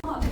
아, 네.